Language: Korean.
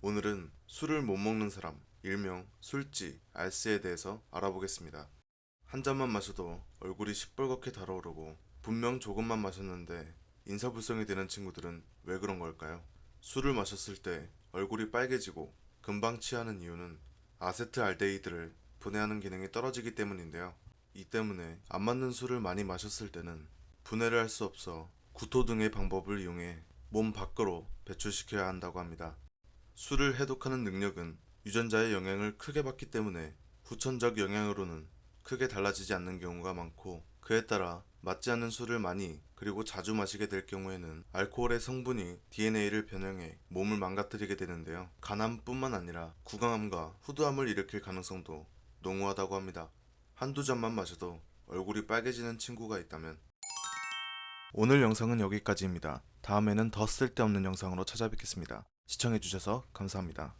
오늘은 술을 못 먹는 사람, 일명 술지, 알스에 대해서 알아보겠습니다. 한 잔만 마셔도 얼굴이 시뻘겋게 달아오르고 분명 조금만 마셨는데 인사불성이 되는 친구들은 왜 그런 걸까요? 술을 마셨을 때 얼굴이 빨개지고 금방 취하는 이유는 아세트알데히드를 분해하는 기능이 떨어지기 때문인데요. 이 때문에 안 맞는 술을 많이 마셨을 때는 분해를 할 수 없어 구토 등의 방법을 이용해 몸 밖으로 배출시켜야 한다고 합니다. 술을 해독하는 능력은 유전자의 영향을 크게 받기 때문에 후천적 영향으로는 크게 달라지지 않는 경우가 많고 그에 따라 맞지 않는 술을 많이 그리고 자주 마시게 될 경우에는 알코올의 성분이 DNA를 변형해 몸을 망가뜨리게 되는데요. 간암뿐만 아니라 구강암과 후두암을 일으킬 가능성도 농후하다고 합니다. 한두 잔만 마셔도 얼굴이 빨개지는 친구가 있다면 오늘 영상은 여기까지입니다. 다음에는 더 쓸데없는 영상으로 찾아뵙겠습니다. 시청해주셔서 감사합니다.